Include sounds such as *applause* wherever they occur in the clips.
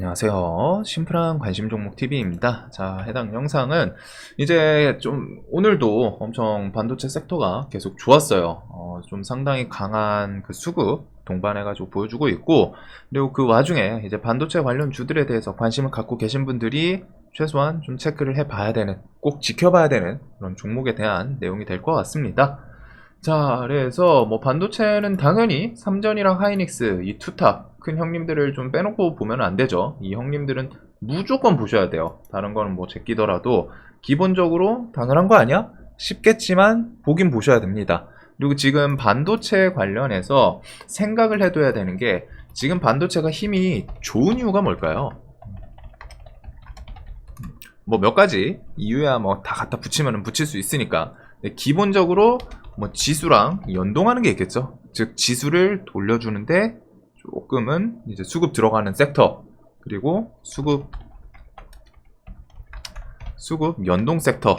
안녕하세요. 심플한 관심 종목 TV입니다. 자, 해당 영상은 이제 좀 오늘도 엄청 반도체 섹터가 계속 좋았어요. 어, 좀 상당히 강한 그 수급 동반해가지고 보여주고 있고, 그리고 그 와중에 이제 반도체 관련 주들에 대해서 관심을 갖고 계신 분들이 최소한 좀 체크를 해봐야 되는, 꼭 지켜봐야 되는 그런 종목에 대한 내용이 될 것 같습니다. 자, 그래서 뭐 반도체는 당연히 삼전이랑 하이닉스 이 투탑 큰 형님들을 좀 빼놓고 보면 안 되죠. 이 형님들은 무조건 보셔야 돼요. 다른 거는 뭐 제끼더라도 기본적으로 당연한 거 아니야? 쉽겠지만 보긴 보셔야 됩니다. 그리고 지금 반도체 관련해서 생각을 해둬야 되는 게 지금 반도체가 힘이 좋은 이유가 뭘까요? 뭐 몇 가지 이유야 뭐 다 갖다 붙이면 붙일 수 있으니까 기본적으로 뭐 지수랑 연동하는 게 있겠죠. 즉 지수를 돌려주는데 조금은 이제 수급 들어가는 섹터 그리고 수급 수급 연동 섹터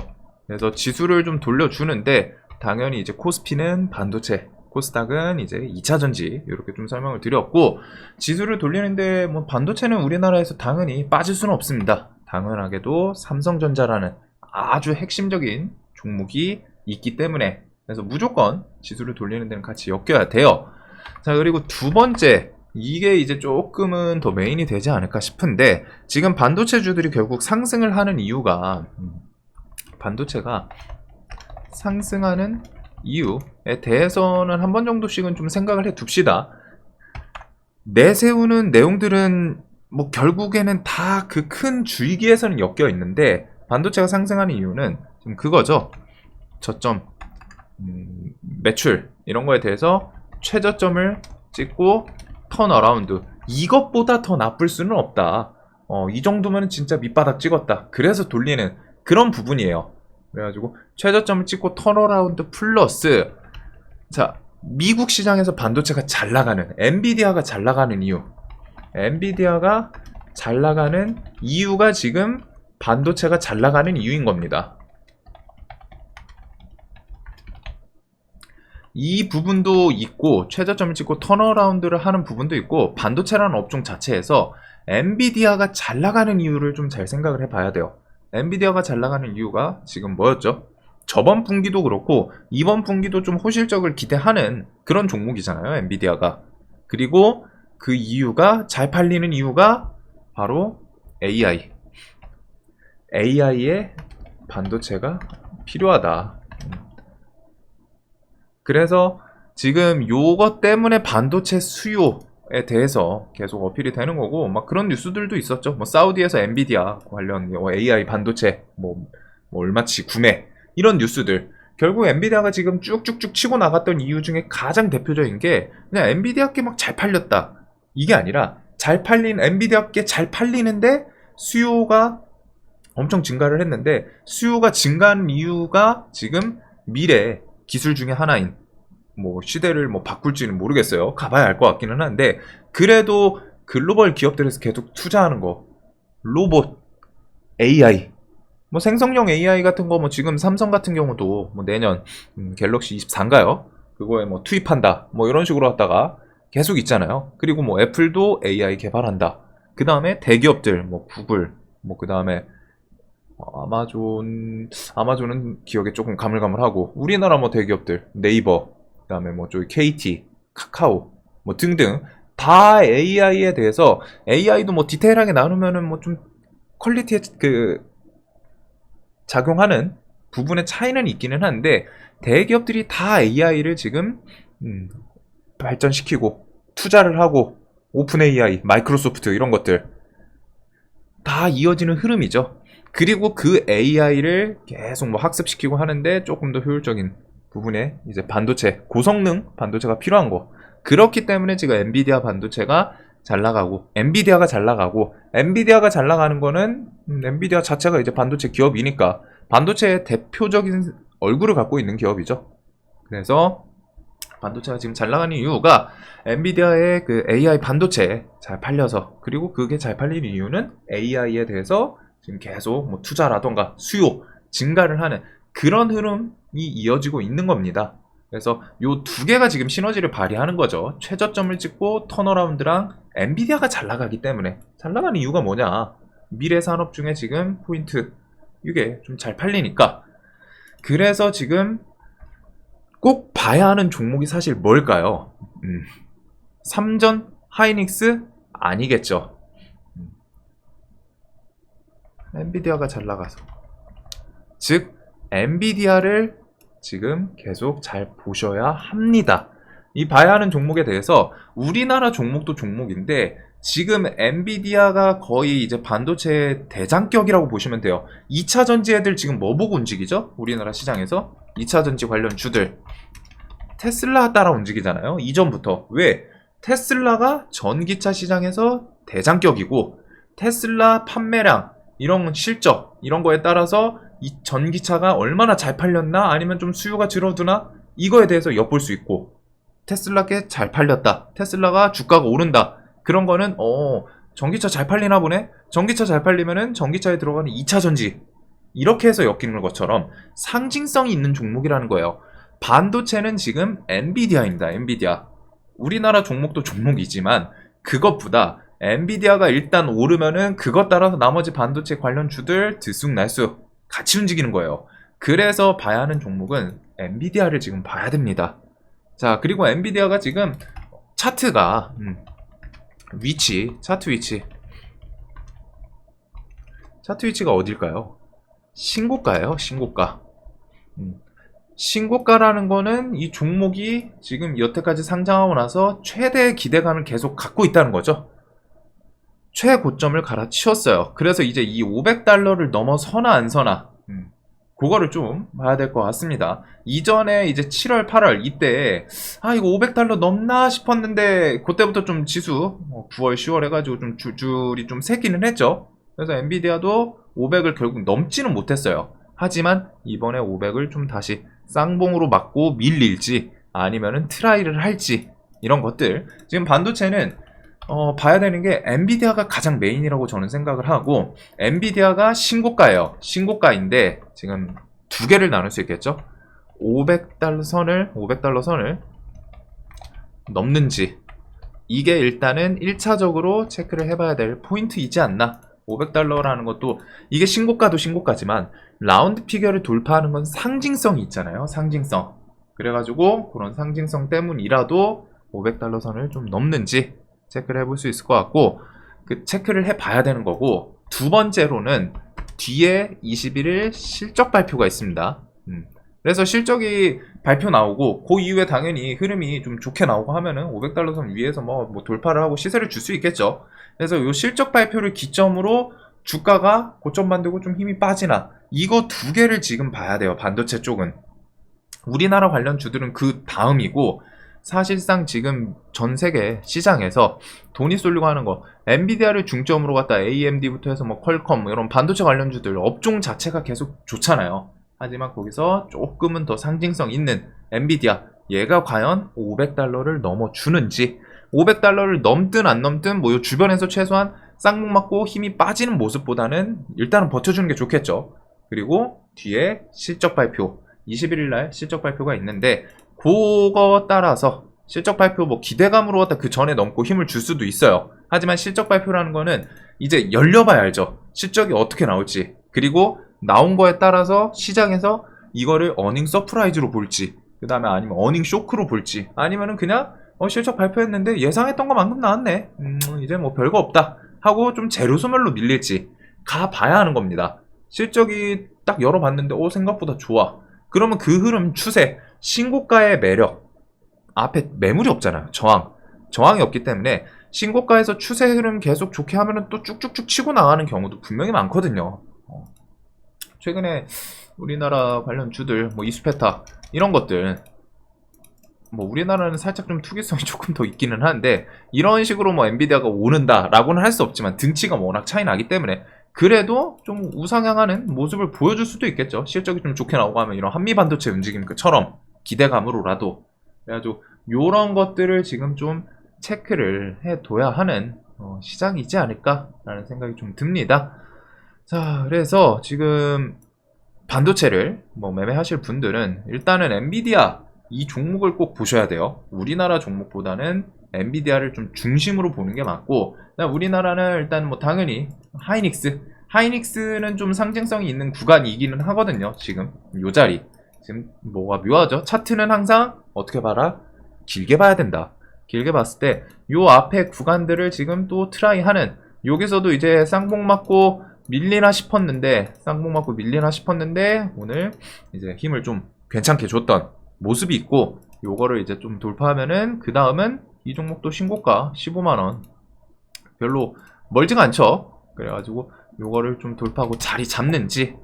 그래서 지수를 좀 돌려주는데 당연히 이제 코스피는 반도체 코스닥은 이제 2차 전지 이렇게 좀 설명을 드렸고 지수를 돌리는데 뭐 반도체는 우리나라에서 당연히 빠질 수는 없습니다. 당연하게도 삼성전자라는 아주 핵심적인 종목이 있기 때문에 그래서 무조건 지수를 돌리는 데는 같이 엮여야 돼요. 자, 그리고 두 번째, 이게 이제 조금은 더 메인이 되지 않을까 싶은데, 지금 반도체주들이 결국 상승을 하는 이유가, 음, 반도체가 상승하는 이유에 대해서는 한 번 정도씩은 좀 생각을 해 둡시다. 내세우는 내용들은 뭐 결국에는 다 그 큰 줄기에서는 엮여 있는데, 반도체가 상승하는 이유는 지금 그거죠. 저점, 음, 매출 이런 거에 대해서 최저점을 찍고 턴 어라운드 이것보다 더 나쁠 수는 없다. 어, 이 정도면 진짜 밑바닥 찍었다. 그래서 돌리는 그런 부분이에요. 그래가지고 최저점을 찍고 턴 어라운드 플러스 자 미국 시장에서 반도체가 잘 나가는 엔비디아가 잘 나가는 이유 엔비디아가 잘 나가는 이유가 지금 반도체가 잘 나가는 이유인 겁니다. 이 부분도 있고 최저점을 찍고 턴어라운드를 하는 부분도 있고 반도체라는 업종 자체에서 엔비디아가 잘 나가는 이유를 좀 잘 생각을 해봐야 돼요. 엔비디아가 잘 나가는 이유가 지금 뭐였죠? 저번 분기도 그렇고 이번 분기도 좀 호실적을 기대하는 그런 종목이잖아요. 엔비디아가. 그리고 그 이유가 잘 팔리는 이유가 바로 AI. AI의 반도체가 필요하다. 그래서 지금 요것 때문에 반도체 수요에 대해서 계속 어필이 되는 거고 막 그런 뉴스들도 있었죠. 뭐 사우디에서 엔비디아 관련 뭐 AI 반도체 뭐, 뭐 얼마치 구매 이런 뉴스들 결국 엔비디아가 지금 쭉쭉쭉 치고 나갔던 이유 중에 가장 대표적인 게 그냥 엔비디아께 막 잘 팔렸다 이게 아니라 잘 팔린 엔비디아께 잘 팔리는데 수요가 엄청 증가를 했는데 수요가 증가한 이유가 지금 미래 기술 중에 하나인 뭐 시대를 뭐 바꿀지는 모르겠어요. 가봐야 알 것 같기는 한데 그래도 글로벌 기업들에서 계속 투자하는 거 로봇 AI 뭐 생성형 AI 같은 거 뭐 지금 삼성 같은 경우도 뭐 내년 음, 갤럭시 24인가요? 그거에 뭐 투입한다 뭐 이런 식으로 하다가 계속 있잖아요. 그리고 뭐 애플도 AI 개발한다. 그 다음에 대기업들 뭐 구글 뭐그 다음에 어, 아마존 아마존은 기억에 조금 가물가물하고 우리나라 뭐 대기업들 네이버 그다음에 뭐 저기 KT 카카오 뭐 등등 다 AI에 대해서 AI도 뭐 디테일하게 나누면은 뭐 좀 퀄리티에 그 작용하는 부분의 차이는 있기는 한데 대기업들이 다 AI를 지금 음, 발전시키고 투자를 하고 오픈 AI, 마이크로소프트 이런 것들 다 이어지는 흐름이죠. 그리고 그 AI를 계속 뭐 학습시키고 하는데 조금 더 효율적인 부분에 이제 반도체, 고성능 반도체가 필요한 거. 그렇기 때문에 지금 엔비디아 반도체가 잘 나가고, 엔비디아가 잘 나가고, 엔비디아가 잘 나가는 거는 음, 엔비디아 자체가 이제 반도체 기업이니까 반도체의 대표적인 얼굴을 갖고 있는 기업이죠. 그래서 반도체가 지금 잘 나가는 이유가 엔비디아의 그 AI 반도체 잘 팔려서 그리고 그게 잘 팔리는 이유는 AI에 대해서 지금 계속 뭐 투자라던가 수요 증가를 하는 그런 흐름이 이어지고 있는 겁니다. 그래서 요 두 개가 지금 시너지를 발휘하는 거죠. 최저점을 찍고 턴어라운드랑 엔비디아가 잘 나가기 때문에 잘 나가는 이유가 뭐냐? 미래 산업 중에 지금 포인트 이게 좀 잘 팔리니까 그래서 지금 꼭 봐야 하는 종목이 사실 뭘까요? 음, 삼전 하이닉스 아니겠죠. 음. 엔비디아가 잘 나가서 즉 엔비디아를 지금 계속 잘 보셔야 합니다. 이 봐야 하는 종목에 대해서 우리나라 종목도 종목인데 지금 엔비디아가 거의 이제 반도체 대장격이라고 보시면 돼요. 2차 전지 애들 지금 뭐 보고 움직이죠? 우리나라 시장에서 2차 전지 관련 주들 테슬라 따라 움직이잖아요. 이전부터 왜? 테슬라가 전기차 시장에서 대장격이고 테슬라 판매량 이런 실적 이런 거에 따라서 이 전기차가 얼마나 잘 팔렸나? 아니면 좀 수요가 줄어드나? 이거에 대해서 엿볼 수 있고 테슬라께 잘 팔렸다 테슬라가 주가가 오른다. 그런 거는 어 전기차 잘 팔리나 보네? 전기차 잘 팔리면은 전기차에 들어가는 2차 전지. 이렇게 해서 엮이는 것처럼 상징성이 있는 종목이라는 거예요. 반도체는 지금 엔비디아입니다 엔비디아. 우리나라 종목도 종목이지만 그것보다 엔비디아가 일단 오르면은 그것 따라서 나머지 반도체 관련 주들 들쑥날쑥 같이 움직이는 거예요. 그래서 봐야 하는 종목은 엔비디아를 지금 봐야 됩니다. 자, 그리고 엔비디아가 지금 차트가 음, 위치, 차트 위치. 차트 위치가 어딜까요? 신고가예요, 신고가. 음, 신고가라는 거는 이 종목이 지금 여태까지 상장하고 나서 최대 기대감을 계속 갖고 있다는 거죠. 최고점을 갈아치웠어요. 그래서 이제 이 500달러를 넘어서나 안 서나, 음, 그거를 좀 봐야 될 것 같습니다. 이전에 이제 7월, 8월 이때 아 이거 500달러 넘나 싶었는데 그때부터 좀 지수 뭐 9월, 10월 해가지고 좀 줄줄이 좀 새기는 했죠. 그래서 엔비디아도 500을 결국 넘지는 못했어요. 하지만 이번에 500을 좀 다시 쌍봉으로 맞고 밀릴지 아니면은 트라이를 할지 이런 것들 지금 반도체는 어, 봐야 되는 게 엔비디아가 가장 메인이라고 저는 생각을 하고 엔비디아가 신고가예요. 신고가인데 지금 두 개를 나눌 수 있겠죠? 500달러 선을 500달러 선을 넘는지. 이게 일단은 1차적으로 체크를 해봐야 될 포인트이지 않나. 500달러라는 것도 이게 신고가도 신고가지만 라운드 피겨를 돌파하는 건 상징성이 있잖아요. 상징성. 그래가지고 그런 상징성 때문이라도 500달러 선을 좀 넘는지 체크를 해볼 수 있을 것 같고 그 체크를 해봐야 되는 거고 두 번째로는 뒤에 21일 실적 발표가 있습니다. 음. 그래서 실적이 발표 나오고 그 이후에 당연히 흐름이 좀 좋게 나오고 하면은 500달러 선 위에서 뭐, 뭐 돌파를 하고 시세를 줄 수 있겠죠. 그래서 이 실적 발표를 기점으로 주가가 고점 만들고 좀 힘이 빠지나 이거 두 개를 지금 봐야 돼요. 반도체 쪽은 우리나라 관련 주들은 그 다음이고 사실상 지금 전 세계 시장에서 돈이 쏠리고 하는 거 엔비디아를 중점으로 갖다 AMD부터 해서 뭐 퀄컴 뭐 이런 반도체 관련주들 업종 자체가 계속 좋잖아요. 하지만 거기서 조금은 더 상징성 있는 엔비디아 얘가 과연 500달러를 넘어주는지 500달러를 넘든 안 넘든 뭐 요 주변에서 최소한 쌍목 맞고 힘이 빠지는 모습보다는 일단은 버텨주는 게 좋겠죠. 그리고 뒤에 실적 발표 21일 날 실적 발표가 있는데 그거 따라서 실적 발표 뭐 기대감으로 갖다 그 전에 넘고 힘을 줄 수도 있어요. 하지만 실적 발표라는 거는 이제 열려봐야 알죠. 실적이 어떻게 나올지. 그리고 나온 거에 따라서 시장에서 이거를 어닝 서프라이즈로 볼지. 그 다음에 아니면 어닝 쇼크로 볼지. 아니면은 그냥 어, 실적 발표했는데 예상했던 것만큼 나왔네. 음, 이제 뭐 별거 없다. 하고 좀 재료 소멸로 밀릴지. 가 봐야 하는 겁니다. 실적이 딱 열어봤는데, 오, 생각보다 좋아. 그러면 그 흐름 추세, 신고가의 매력 앞에 매물이 없잖아요. 저항. 저항이 없기 때문에 신고가에서 추세 흐름 계속 좋게 하면은 또 쭉쭉쭉 치고 나가는 경우도 분명히 많거든요. 어. 최근에 우리나라 관련 주들 뭐 이수페타 이런 것들 뭐 우리나라는 살짝 좀 투기성이 *laughs* 조금 더 있기는 한데 이런 식으로 뭐 엔비디아가 오는다라고는 할 수 없지만 등치가 워낙 차이 나기 때문에 그래도 좀 우상향하는 모습을 보여줄 수도 있겠죠. 실적이 좀 좋게 나오고 하면 이런 한미 반도체 움직임처럼 기대감으로라도 그래가지고 이런 것들을 지금 좀 체크를 해둬야 하는 어, 시장이지 않을까라는 생각이 좀 듭니다. 자, 그래서 지금 반도체를 뭐 매매하실 분들은 일단은 엔비디아 이 종목을 꼭 보셔야 돼요. 우리나라 종목보다는 엔비디아를 좀 중심으로 보는 게 맞고, 우리나라는 일단 뭐 당연히 하이닉스, 하이닉스는 좀 상징성이 있는 구간이기는 하거든요. 지금 요 자리. 지금 뭐가 묘하죠? 차트는 항상 어떻게 봐라? 길게 봐야 된다. 길게 봤을 때 요 앞에 구간들을 지금 또 트라이 하는 여기서도 이제 쌍봉 맞고 밀리나 싶었는데 쌍봉 맞고 밀리나 싶었는데 오늘 이제 힘을 좀 괜찮게 줬던 모습이 있고 요거를 이제 좀 돌파하면은 그 다음은 이 종목도 신고가 15만원 별로 멀지가 않죠 그래가지고 요거를 좀 돌파하고 자리 잡는지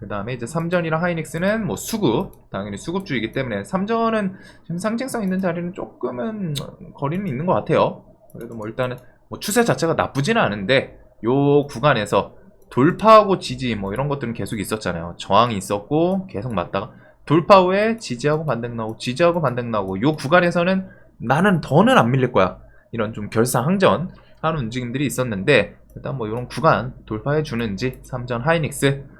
그 다음에 이제 삼전이랑 하이닉스는 뭐 수급 당연히 수급주이기 때문에 삼전은 지금 상징성 있는 자리는 조금은 거리는 있는 것 같아요. 그래도 뭐 일단은 뭐 추세 자체가 나쁘지는 않은데 요 구간에서 돌파하고 지지 뭐 이런 것들은 계속 있었잖아요. 저항이 있었고 계속 맞다가 돌파 후에 지지하고 반등 나오고 지지하고 반등 나오고 요 구간에서는 나는 더는 안 밀릴 거야. 이런 좀 결사 항전 하는 움직임들이 있었는데 일단 뭐 이런 구간 돌파해 주는지 삼전 하이닉스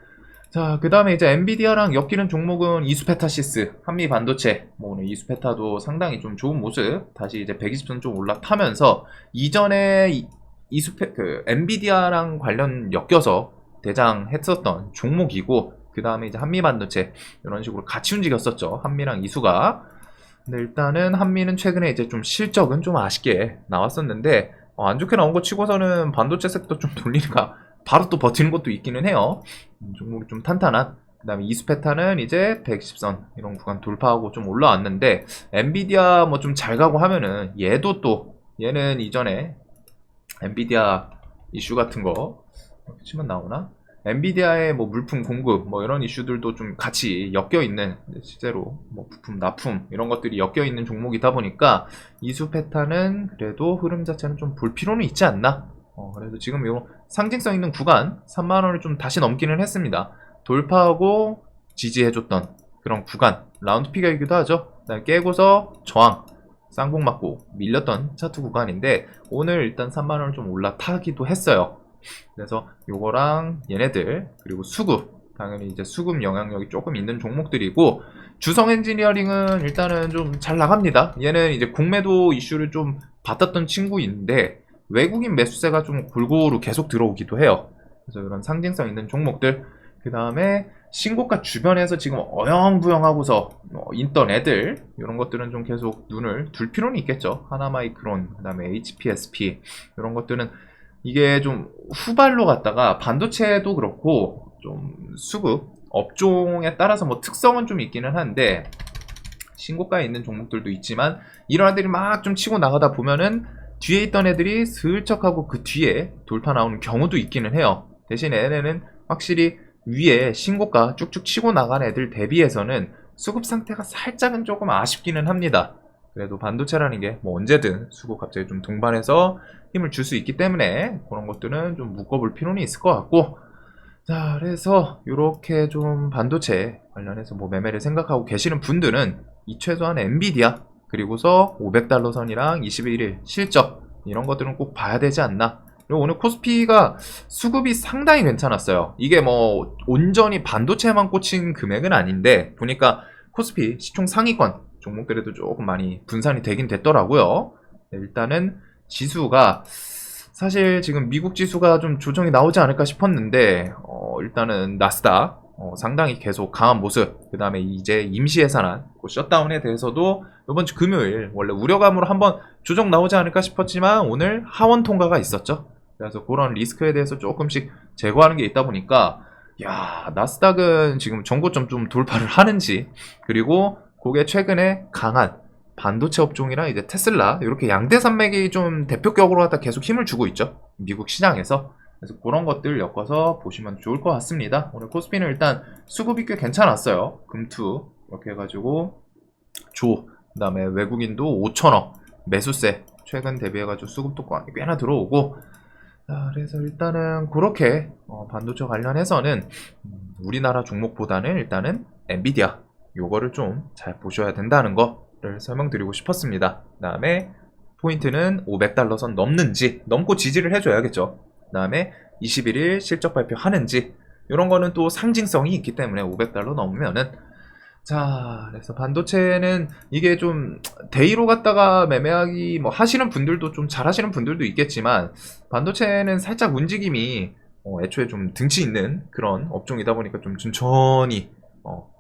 자 그 다음에 이제 엔비디아랑 엮이는 종목은 이수페타시스 한미 반도체. 뭐 오늘 이수페타도 상당히 좀 좋은 모습. 다시 이제 120선 좀 올라타면서 이전에 이- 이수페 그 엔비디아랑 관련 엮여서 대장했었던 종목이고 그 다음에 이제 한미 반도체 이런 식으로 같이 움직였었죠. 한미랑 이수가. 근데 일단은 한미는 최근에 이제 좀 실적은 좀 아쉽게 나왔었는데 어, 안 좋게 나온 거 치고서는 반도체 섹터 좀 *laughs* 돌리니까 바로 또 버티는 것도 있기는 해요 음, 종목이 좀 탄탄한 그 다음에 이수페타는 이제 110선 이런 구간 돌파하고 좀 올라왔는데 엔비디아 뭐 좀 잘 가고 하면은 얘도 또 얘는 이전에 엔비디아 이슈 같은 거 치면 나오나? 엔비디아의 뭐 물품 공급 뭐 이런 이슈들도 좀 같이 엮여 있는 실제로 뭐 부품 납품 이런 것들이 엮여 있는 종목이다 보니까 이수 페타는 그래도 흐름 자체는 좀 볼 필요는 있지 않나? 어, 그래도 지금 요 상징성 있는 구간 3만 원을 좀 다시 넘기는 했습니다. 돌파하고 지지해줬던 그런 구간 라운드 피겨이기도 하죠. 그다음에 깨고서 저항 쌍봉 맞고 밀렸던 차트 구간인데 오늘 일단 3만 원을 좀 올라타기도 했어요. 그래서 요거랑 얘네들 그리고 수급 당연히 이제 수급 영향력이 조금 있는 종목들이고 주성 엔지니어링은 일단은 좀 잘 나갑니다. 얘는 이제 공매도 이슈를 좀 받았던 친구인데 외국인 매수세가 좀 골고루 계속 들어오기도 해요. 그래서 이런 상징성 있는 종목들 그 다음에 신고가 주변에서 지금 어영부영하고서 어, 있던 애들 이런 것들은 좀 계속 눈을 둘 필요는 있겠죠. 하나마이크론 그 다음에 HPSP 이런 것들은 이게 좀 후발로 갔다가 반도체도 그렇고 좀 수급 업종에 따라서 뭐 특성은 좀 있기는 한데 신고가에 있는 종목들도 있지만 이런 애들이 막 좀 치고 나가다 보면은 뒤에 있던 애들이 슬쩍하고 그 뒤에 돌파 나오는 경우도 있기는 해요. 대신 얘네는 확실히 위에 신고가 쭉쭉 치고 나간 애들 대비해서는 수급 상태가 살짝은 조금 아쉽기는 합니다. 그래도 반도체라는 게 뭐 언제든 수급 갑자기 좀 동반해서 힘을 줄 수 있기 때문에 그런 것들은 좀 묶어볼 필요는 있을 것 같고 자 그래서 이렇게 좀 반도체 관련해서 뭐 매매를 생각하고 계시는 분들은 이 최소한 엔비디아 그리고서 500달러 선이랑 21일 실적 이런 것들은 꼭 봐야 되지 않나. 그리고 오늘 코스피가 수급이 상당히 괜찮았어요. 이게 뭐 온전히 반도체만 꽂힌 금액은 아닌데 보니까 코스피 시총 상위권 종목들에도 조금 많이 분산이 되긴 됐더라고요. 네, 일단은 지수가 사실 지금 미국 지수가 좀 조정이 나오지 않을까 싶었는데 어, 일단은 나스닥 어, 상당히 계속 강한 모습 그 다음에 이제 임시 해산한 그 셧다운에 대해서도 이번 주 금요일 원래 우려감으로 한번 조정 나오지 않을까 싶었지만 오늘 하원 통과가 있었죠. 그래서 그런 리스크에 대해서 조금씩 제거하는 게 있다 보니까 야 나스닥은 지금 전고점 좀 돌파를 하는지 그리고 그게 최근에 강한 반도체 업종이랑 이제 테슬라 이렇게 양대 산맥이 좀 대표격으로 하다 계속 힘을 주고 있죠. 미국 시장에서. 그래서 그런 것들 엮어서 보시면 좋을 것 같습니다. 오늘 코스피는 일단 수급이 꽤 괜찮았어요. 금투 이렇게 해가지고 조 그다음에 외국인도 5천억. 매수세 최근 대비해가지고 수급도 꽤나 들어오고. 자, 그래서 일단은 그렇게 어, 반도체 관련해서는 음, 우리나라 종목보다는 일단은 엔비디아 요거를 좀 잘 보셔야 된다는 거 를 설명드리고 싶었습니다. 그 다음에 포인트는 500달러 선 넘는지 넘고 지지를 해줘야겠죠. 그 다음에 21일 실적 발표하는지 이런 거는 또 상징성이 있기 때문에 500달러 넘으면은 자, 그래서 반도체는 이게 좀 데이로 갖다가 매매하기 뭐 하시는 분들도 좀 잘하시는 분들도 있겠지만 반도체는 살짝 움직임이 어, 애초에 좀 등치 있는 그런 업종이다 보니까 좀 천천히 어,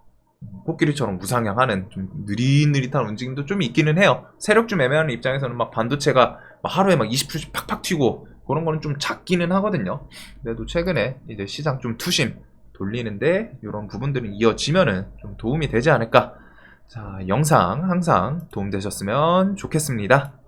코끼리처럼 무상향하는 좀 느릿느릿한 움직임도 좀 있기는 해요. 세력주 매매하는 입장에서는 막 반도체가 막 하루에 막 20%씩 팍팍 튀고 그런 거는 좀 작기는 하거든요. 그래도 최근에 이제 시장 좀 투심 돌리는데 이런 부분들은 이어지면은 좀 도움이 되지 않을까. 자, 영상 항상 도움 되셨으면 좋겠습니다.